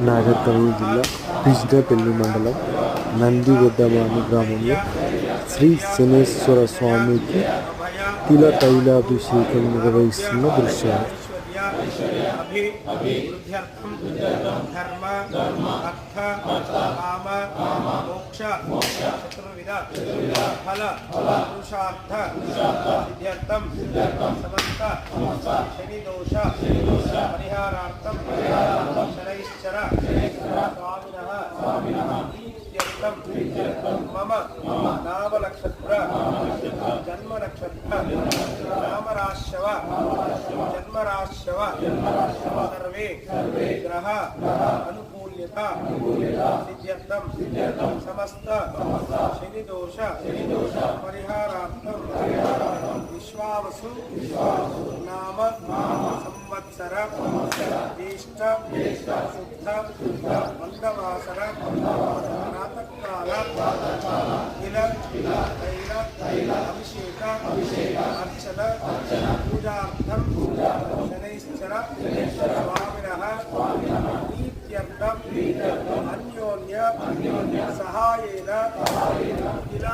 నాగర్ కర్నూలు జిల్లా బిజ్నపల్లి మండలం నందివెద్దమాని గ్రామంలో శ్రీ శనేశ్వర స్వామికి తిల తైలాభిషేకం నిర్వహిస్తున్న దృశ్యాలు అభివృద్ధ్యర్థం సమస్త శని దోష పరిహారార్థం శనైశ్చర స్వామినః ప్రీత్యర్థం మమ నామనక్షత్ర జన్మ నక్షత్ర నామరాశవ జన్మరాశవ సర్వే గ్రహ అనుకూల్యత సిద్ధ్యర్థం సమస్త శని పరిహారార్థం విశ్వావసు నామ సంవత్సర జ్యేష్ఠ శుద్ధ మందవాసర ప్రాతకాల కిల తైల అభిషేక అర్చన పూజార్థం శనైశ్చర స్వామినః ప్రీత్యర్థం అన్యోన్య సహాయేన కిల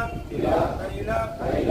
తైల అభిషేక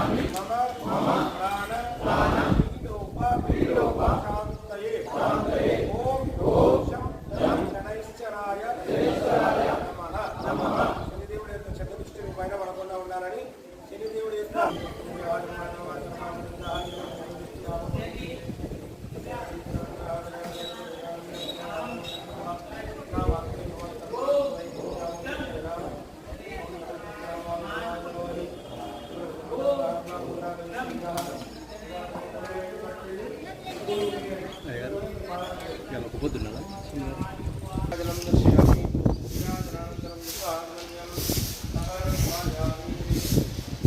పొద్దున్నదా